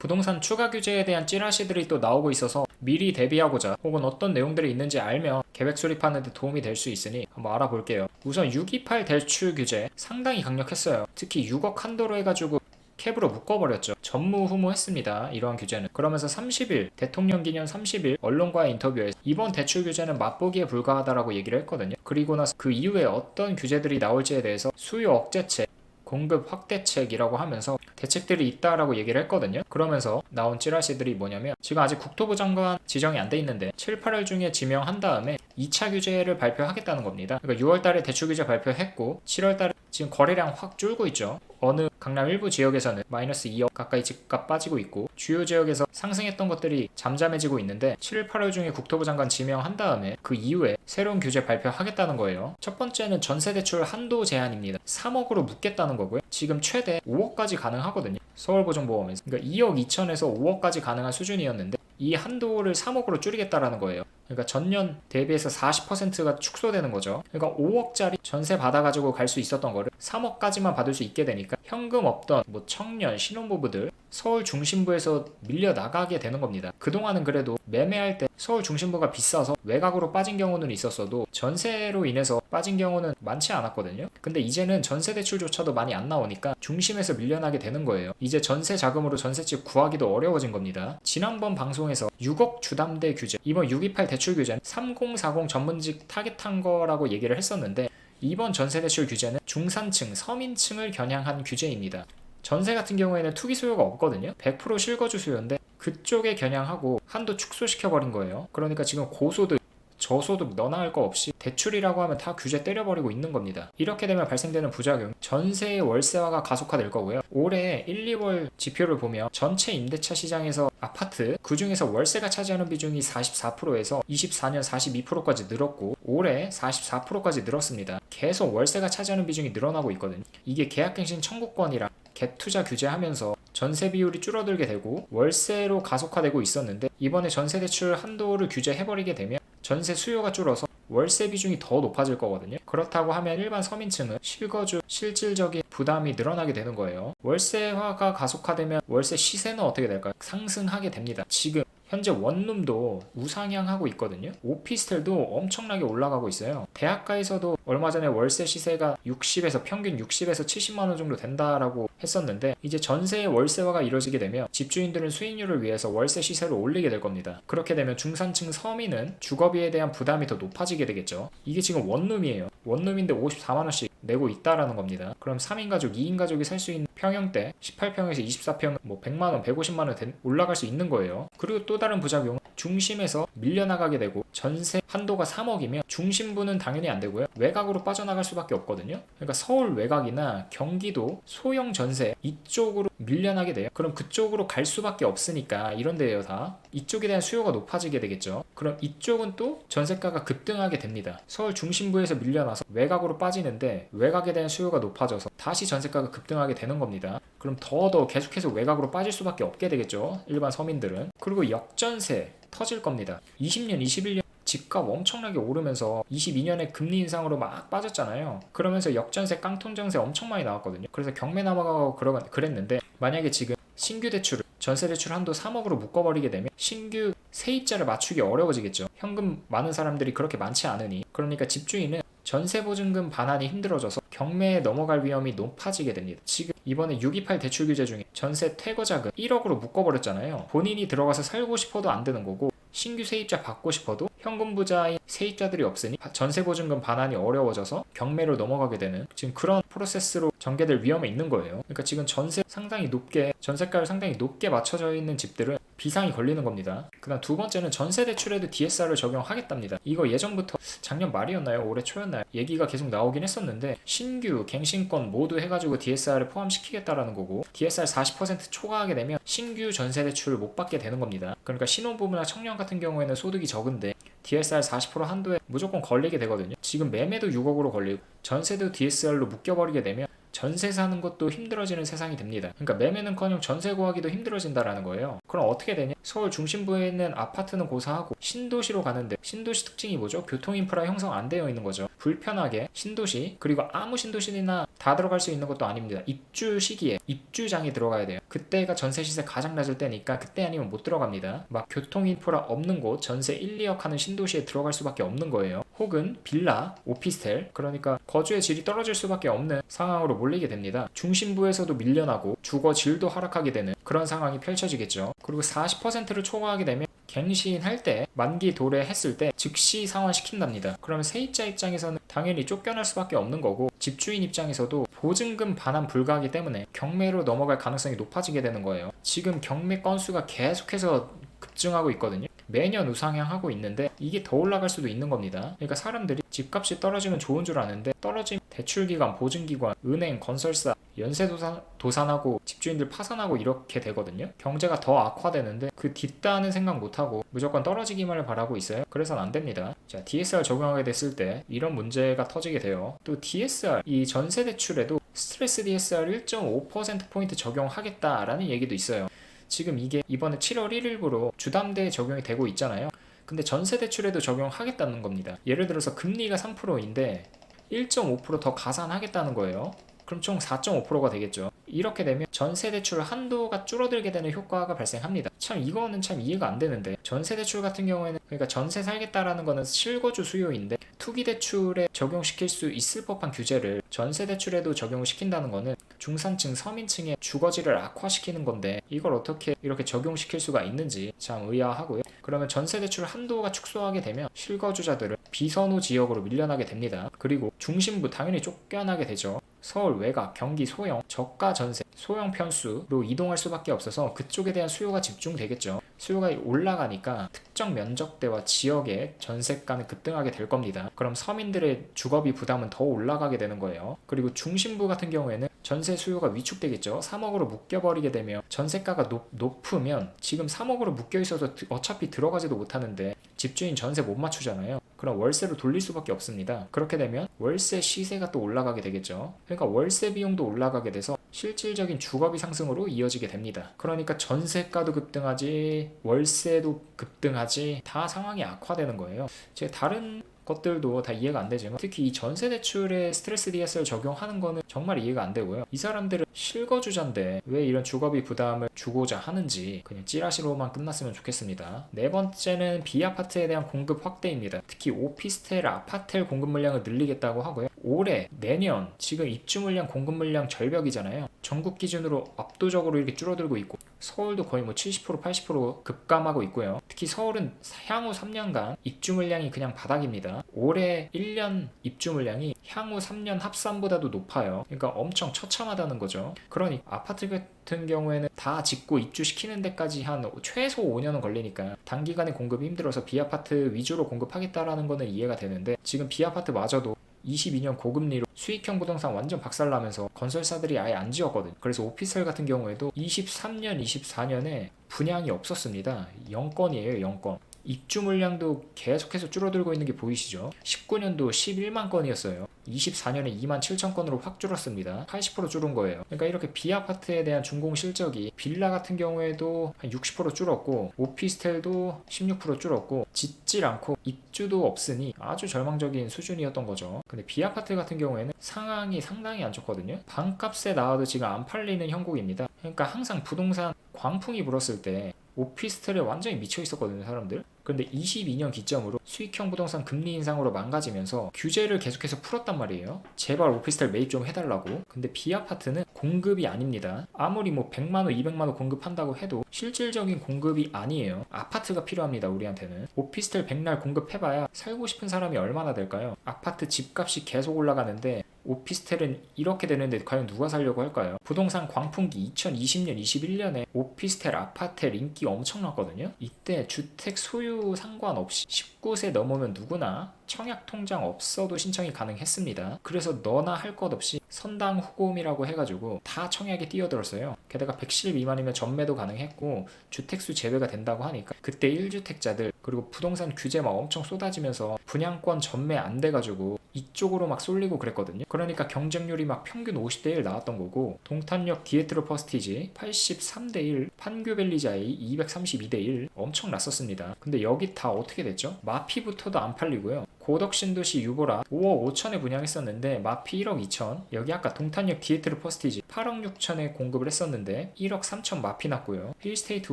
부동산 추가 규제에 대한 찌라시들이 또 나오고 있어서 미리 대비하고자 혹은 어떤 내용들이 있는지 알면 계획 수립하는 데 도움이 될 수 있으니 한번 알아볼게요. 우선 628 대출 규제 상당히 강력했어요. 특히 6억 한도로 해가지고 캡으로 묶어버렸죠. 전무후무했습니다. 이러한 규제는. 그러면서 30일 대통령 기념 30일 언론과의 인터뷰에서 이번 대출 규제는 맛보기에 불과하다라고 얘기를 했거든요. 그리고 나서 그 이후에 어떤 규제들이 나올지에 대해서 수요 억제책 공급 확대책이라고 하면서 대책들이 있다라고 얘기를 했거든요. 그러면서 나온 찌라시들이 뭐냐면 지금 아직 국토부 장관 지정이 안 돼 있는데 7, 8월 중에 지명한 다음에 2차 규제를 발표하겠다는 겁니다. 그러니까 6월 달에 대출 규제 발표했고 7월 달에 지금 거래량 확 줄고 있죠. 어느 강남 일부 지역에서는 마이너스 2억 가까이 집값 빠지고 있고 주요 지역에서 상승했던 것들이 잠잠해지고 있는데 7, 8월 중에 국토부 장관 지명한 다음에 그 이후에 새로운 규제 발표하겠다는 거예요. 첫 번째는 전세 대출 한도 제한입니다. 3억으로 묶겠다는 거고요. 지금 최대 5억까지 가능하거든요. 서울보증보험에서. 그러니까 2억 2천에서 5억까지 가능한 수준이었는데 이 한도를 3억으로 줄이겠다라는 거예요. 그러니까 전년 대비해서 40%가 축소되는 거죠. 그러니까 5억짜리 전세 받아가지고 갈 수 있었던 거를 3억까지만 받을 수 있게 되니까 현금 없던 뭐 청년, 신혼부부들 서울 중심부에서 밀려 나가게 되는 겁니다. 그동안은 그래도 매매할 때 서울 중심부가 비싸서 외곽으로 빠진 경우는 있었어도 전세로 인해서 빠진 경우는 많지 않았거든요. 근데 이제는 전세 대출조차도 많이 안 나오니까 중심에서 밀려나게 되는 거예요. 이제 전세 자금으로 전세집 구하기도 어려워진 겁니다. 지난번 방송에서 6억 주담대 규제, 이번 628 대출 규제는 3040 전문직 타겟한 거라고 얘기를 했었는데 이번 전세 대출 규제는 중산층, 서민층을 겨냥한 규제입니다. 전세 같은 경우에는 투기 수요가 없거든요. 100% 실거주 수요인데 그쪽에 겨냥하고 한도 축소시켜버린 거예요. 그러니까 지금 고소득, 저소득 너나 할 거 없이 대출이라고 하면 다 규제 때려버리고 있는 겁니다. 이렇게 되면 발생되는 부작용, 전세의 월세화가 가속화될 거고요. 올해 1, 2월 지표를 보면 전체 임대차 시장에서 아파트, 그 중에서 월세가 차지하는 비중이 44%에서 24년 42%까지 늘었고 올해 44%까지 늘었습니다. 계속 월세가 차지하는 비중이 늘어나고 있거든요. 이게 계약갱신 청구권이랑 갭 투자 규제하면서 전세 비율이 줄어들게 되고 월세로 가속화되고 있었는데 이번에 전세 대출 한도를 규제해버리게 되면 전세 수요가 줄어서 월세 비중이 더 높아질 거거든요. 그렇다고 하면 일반 서민층은 실거주 실질적인 부담이 늘어나게 되는 거예요. 월세화가 가속화되면 월세 시세는 어떻게 될까요? 상승하게 됩니다. 지금 현재 원룸도 우상향하고 있거든요. 오피스텔도 엄청나게 올라가고 있어요. 대학가에서도 얼마 전에 월세 시세가 60에서 평균 60에서 70만 원 정도 된다라고 했었는데 이제 전세의 월세화가 이루어지게 되면 집주인들은 수익률을 위해서 월세 시세를 올리게 될 겁니다. 그렇게 되면 중산층 서민은 주거비에 대한 부담이 더 높아지게 되겠죠. 이게 지금 원룸이에요. 원룸인데 54만 원씩 내고 있다라는 겁니다. 그럼 3인 가족, 2인 가족이 살 수 있는 평형대 18평에서 24평 뭐 100만 원, 150만 원 된- 올라갈 수 있는 거예요. 그리고 또 다른 부작 용은 중심에서 밀려나가게 되고 전세 한도가 3억이면 중심부는 당연히 안 되고요. 외곽으로 빠져나갈 수밖에 없거든요. 그러니까 서울 외곽이나 경기도 소형 전세 이쪽으로 밀려나게 돼요. 그럼 그쪽으로 갈 수밖에 없으니까 이런 데예요 다. 이쪽에 대한 수요가 높아지게 되겠죠. 그럼 이쪽은 또 전세가가 급등하게 됩니다. 서울 중심부에서 밀려나서 외곽으로 빠지는데 외곽에 대한 수요가 높아져서 다시 전세가가 급등하게 되는 겁니다. 그럼 더더 계속해서 외곽으로 빠질 수밖에 없게 되겠죠. 일반 서민들은. 그리고 역 전세 터질 겁니다. 20년, 21년 집값 엄청나게 오르면서 22년에 금리 인상으로 막 빠졌잖아요. 그러면서 역전세, 깡통전세 엄청 많이 나왔거든요. 그래서 경매 그러, 그랬는데 만약에 지금 신규 대출을 전세 대출 한도 3억으로 묶어버리게 되면 신규 세입자를 맞추기 어려워지겠죠. 현금 많은 사람들이 그렇게 많지 않으니 그러니까 집주인은 전세 보증금 반환이 힘들어져서 경매에 넘어갈 위험이 높아지게 됩니다. 지금 이번에 628 대출 규제 중에 전세 퇴거 자금 1억으로 묶어버렸잖아요. 본인이 들어가서 살고 싶어도 안 되는 거고 신규 세입자 받고 싶어도 현금 부자인 세입자들이 없으니 전세 보증금 반환이 어려워져서 경매로 넘어가게 되는 지금 그런 프로세스로 전개될 위험이 있는 거예요. 그러니까 지금 전세 상당히 높게 전세가를 상당히 높게 맞춰져 있는 집들은 비상이 걸리는 겁니다. 그다음 두 번째는 전세 대출에도 DSR을 적용하겠답니다. 이거 예전부터 작년 말이었나요? 올해 초였나요? 얘기가 계속 나오긴 했었는데 신규 갱신권 모두 해가지고 DSR을 포함시키겠다라는 거고 DSR 40% 초과하게 되면 신규 전세 대출을 못 받게 되는 겁니다. 그러니까 신혼부부나 청년 같은 경우에는 소득이 적은데 DSR 40% 한도에 무조건 걸리게 되거든요. 지금 매매도 6억으로 걸리고 전세도 DSR로 묶여버리게 되면 전세 사는 것도 힘들어지는 세상이 됩니다. 그러니까 매매는커녕 전세 구하기도 힘들어진다라는 거예요. 그럼 어떻게 되냐? 서울 중심부에 있는 아파트는 고사하고 신도시로 가는데 신도시 특징이 뭐죠? 교통 인프라 형성 안 되어 있는 거죠. 불편하게 신도시 그리고 아무 신도시나 다 들어갈 수 있는 것도 아닙니다. 입주 시기에 입주장이 들어가야 돼요. 그때가 전세 시세 가장 낮을 때니까 그때 아니면 못 들어갑니다. 막 교통 인프라 없는 곳 전세 1, 2억 하는 신도시에 들어갈 수밖에 없는 거예요. 혹은 빌라, 오피스텔 그러니까 거주의 질이 떨어질 수밖에 없는 상황으로 몰리게 됩니다. 중심부에서도 밀려나고 주거 질도 하락하게 되는 그런 상황이 펼쳐지겠죠. 그리고 40%를 초과하게 되면 갱신할 때 만기 도래했을 때 즉시 상환시킨답니다. 그러면 세입자 입장에서는 당연히 쫓겨날 수밖에 없는 거고 집주인 입장에서도 보증금 반환 불가하기 때문에 경매로 넘어갈 가능성이 높아지게 되는 거예요. 지금 경매 건수가 계속해서 급증하고 있거든요. 매년 우상향하고 있는데 이게 더 올라갈 수도 있는 겁니다. 그러니까 사람들이 집값이 떨어지면 좋은 줄 아는데 떨어진 대출기관, 보증기관, 은행, 건설사, 연쇄 도산 도산하고 집주인들 파산하고 이렇게 되거든요. 경제가 더 악화되는데 그 뒷단은 생각 못하고 무조건 떨어지기만을 바라고 있어요. 그래서는 안 됩니다. 자, DSR 적용하게 됐을 때 이런 문제가 터지게 돼요. 또 DSR 이 전세 대출에도 스트레스 DSR 1.5%포인트 적용하겠다라는 얘기도 있어요. 지금 이게 이번에 7월 1일부로 주담대에 적용이 되고 있잖아요. 근데 전세 대출에도 적용하겠다는 겁니다. 예를 들어서 금리가 3%인데 1.5%더 가산하겠다는 거예요. 그럼 총 4.5%가 되겠죠. 이렇게 되면 전세 대출 한도가 줄어들게 되는 효과가 발생합니다. 참 이거는 참 이해가 안 되는데 전세 대출 같은 경우에는 그러니까 전세 살겠다라는 거는 실거주 수요인데 투기 대출에 적용시킬 수 있을 법한 규제를 전세 대출에도 적용을 시킨다는 거는 중산층 서민층의 주거지를 악화시키는 건데 이걸 어떻게 이렇게 적용시킬 수가 있는지 참 의아하고요. 그러면 전세 대출 한도가 축소하게 되면 실거주자들은 비선호 지역으로 밀려나게 됩니다. 그리고 중심부 당연히 쫓겨나게 되죠. 서울 외곽, 경기 소형, 저가 전세, 소형 편수로 이동할 수밖에 없어서 그쪽에 대한 수요가 집중되겠죠. 수요가 올라가니까 특정 면적대와 지역의 전세가는 급등하게 될 겁니다. 그럼 서민들의 주거비 부담은 더 올라가게 되는 거예요. 그리고 중심부 같은 경우에는 전세 수요가 위축되겠죠. 3억으로 묶여버리게 되면 전세가가 높, 높으면 지금 3억으로 묶여 있어서 어차피 들어가지도 못하는데 집주인 전세 못 맞추잖아요. 그럼 월세로 돌릴 수밖에 없습니다. 그렇게 되면 월세 시세가 또 올라가게 되겠죠. 그러니까 월세 비용도 올라가게 돼서 실질적인 주거비 상승으로 이어지게 됩니다. 그러니까 전세가도 급등하지, 월세도 급등하지, 다 상황이 악화되는 거예요. 제가 다른 것들도 다 이해가 안 되지만 특히 이 전세 대출에 스트레스 DSR 적용하는 거는 정말 이해가 안 되고요. 이 사람들은 실거주자인데 왜 이런 주거비 부담을 주고자 하는지 그냥 찌라시로만 끝났으면 좋겠습니다. 네 번째는 비아파트에 대한 공급 확대입니다. 특히 오피스텔, 아파텔 공급 물량을 늘리겠다고 하고요. 올해, 내년 지금 입주 물량, 공급 물량 절벽이잖아요. 전국 기준으로 압도적으로 이렇게 줄어들고 있고 서울도 거의 뭐 70% 80% 급감하고 있고요. 특히 서울은 향후 3년간 입주 물량이 그냥 바닥입니다. 올해 1년 입주 물량이 향후 3년 합산보다도 높아요. 그러니까 엄청 처참하다는 거죠. 그러니 아파트 같은 경우에는 다 짓고 입주시키는 데까지 한 최소 5년은 걸리니까 단기간에 공급이 힘들어서 비아파트 위주로 공급하겠다라는 거는 이해가 되는데 지금 비아파트마저도 22년 고금리로 수익형 부동산 완전 박살나면서 건설사들이 아예 안 지었거든요. 그래서 오피스텔 같은 경우에도 23년, 24년에 분양이 없었습니다. 0건이에요, 0건. 입주 물량도 계속해서 줄어들고 있는 게 보이시죠? 19년도 11만 건이었어요. 24년에 2만 7천 건으로 확 줄었습니다. 80% 줄은 거예요. 그러니까 이렇게 비아파트에 대한 준공 실적이 빌라 같은 경우에도 한 60% 줄었고 오피스텔도 16% 줄었고 짓질 않고 입주도 없으니 아주 절망적인 수준이었던 거죠. 근데 비아파트 같은 경우에는 상황이 상당히 안 좋거든요. 방값에 나와도 지금 안 팔리는 형국입니다. 그러니까 항상 부동산 광풍이 불었을 때 오피스텔에 완전히 미쳐 있었거든요, 사람들. 그런데 22년 기점으로 수익형 부동산 금리 인상으로 망가지면서 규제를 계속해서 풀었단 말이에요. 제발 오피스텔 매입 좀 해달라고. 근데 비아파트는 공급이 아닙니다. 아무리 뭐 100만 원, 200만 원 공급한다고 해도 실질적인 공급이 아니에요. 아파트가 필요합니다, 우리한테는. 오피스텔 백날 공급해봐야 살고 싶은 사람이 얼마나 될까요? 아파트 집값이 계속 올라가는데 오피스텔은 이렇게 되는데 과연 누가 살려고 할까요? 부동산 광풍기 2020년, 21년에 오피스텔, 아파텔 인기 엄청났거든요. 이때 주택 소유 상관없이 19세 넘으면 누구나 청약 통장 없어도 신청이 가능했습니다. 그래서 너나 할 것 없이 선당 후보음이라고 해가지고 다 청약에 뛰어들었어요. 게다가 110 미만이면 전매도 가능했고 주택수 제외가 된다고 하니까 그때 1주택자들 그리고 부동산 규제 막 엄청 쏟아지면서 분양권 전매 안 돼가지고 이쪽으로 막 쏠리고 그랬거든요. 그러니까 경쟁률이 막 평균 50대 1 나왔던 거고 동탄역 디에트로 퍼스티지 83대 1, 판교벨리자이 232대 1 엄청 났었습니다. 근데 여기 다 어떻게 됐죠? 마피부터도 안 팔리고요. 고덕 신도시 유보라 5억 5천에 분양했었는데 마피 1억 2천 여기 아까 동탄역 디에트로 퍼스티지 8억 6천에 공급을 했었는데 1억 3천 마피 났고요. 힐스테이트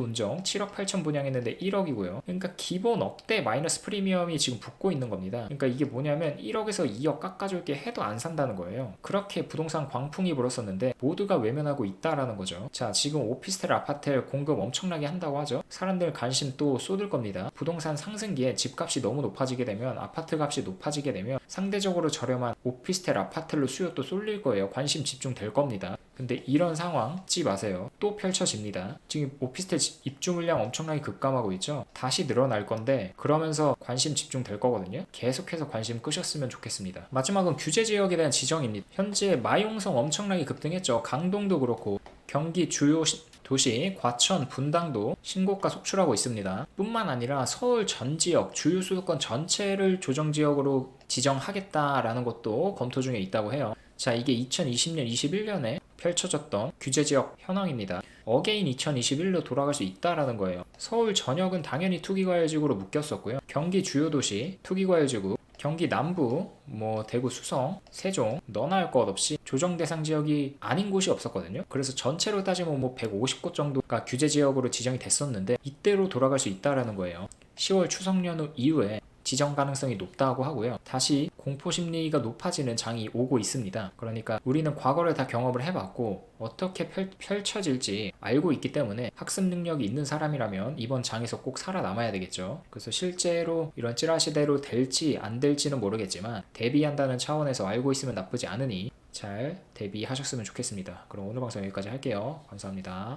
운정 7억 8천 분양했는데 1억이고요. 그러니까 기본 억대 마이너스 프리미엄이 지금 붙고 있는 겁니다. 그러니까 이게 뭐냐면 1억에서 2억 깎아줄게 해도 안 산다는 거예요. 그렇게 부동산 광풍이 불었었는데 모두가 외면하고 있다라는 거죠. 자 지금 오피스텔 아파트 공급 엄청나게 한다고 하죠. 사람들 관심 또 쏟을 겁니다. 부동산 상승기에 집값이 너무 높아지게 되면 아파트 값이 높아지게 되면 상대적으로 저렴한 오피스텔 아파트로 수요 또 쏠릴 거예요. 관심 집중될 겁니다. 근데 이런 상황 잊지 마세요. 또 펼쳐집니다. 지금 오피스텔 집- 입주 물량 엄청나게 급감하고 있죠. 다시 늘어날 건데 그러면서 관심 집중될 거거든요. 계속해서 관심 끄셨으면 좋겠습니다. 마지막은 규제 지역에 대한 지정입니다. 현재 마용성 엄청나게 급등했죠. 강동도 그렇고 경기 주요 시- 도시 과천, 분당도 신고가 속출하고 있습니다. 뿐만 아니라 서울 전 지역 주요 수도권 전체를 조정 지역으로 지정하겠다라는 것도 검토 중에 있다고 해요. 자, 이게 2020년, 21년에 펼쳐졌던 규제 지역 현황입니다. 어게인 2021로 돌아갈 수 있다라는 거예요. 서울 전역은 당연히 투기과열지구로 묶였었고요. 경기 주요 도시 투기과열지구, 경기 남부, 뭐 대구 수성, 세종 너나 할것 없이 조정 대상 지역이 아닌 곳이 없었거든요. 그래서 전체로 따지면 뭐 150곳 정도가 규제 지역으로 지정이 됐었는데 이때로 돌아갈 수 있다라는 거예요. 10월 추석 연휴 이후에 지정 가능성이 높다고 하고요. 다시 공포 심리가 높아지는 장이 오고 있습니다. 그러니까 우리는 과거를 다 경험을 해봤고 어떻게 펼, 펼쳐질지 알고 있기 때문에 학습 능력이 있는 사람이라면 이번 장에서 꼭 살아남아야 되겠죠. 그래서 실제로 이런 찌라시대로 될지 안 될지는 모르겠지만 대비한다는 차원에서 알고 있으면 나쁘지 않으니 잘 대비하셨으면 좋겠습니다. 그럼 오늘 방송 여기까지 할게요. 감사합니다.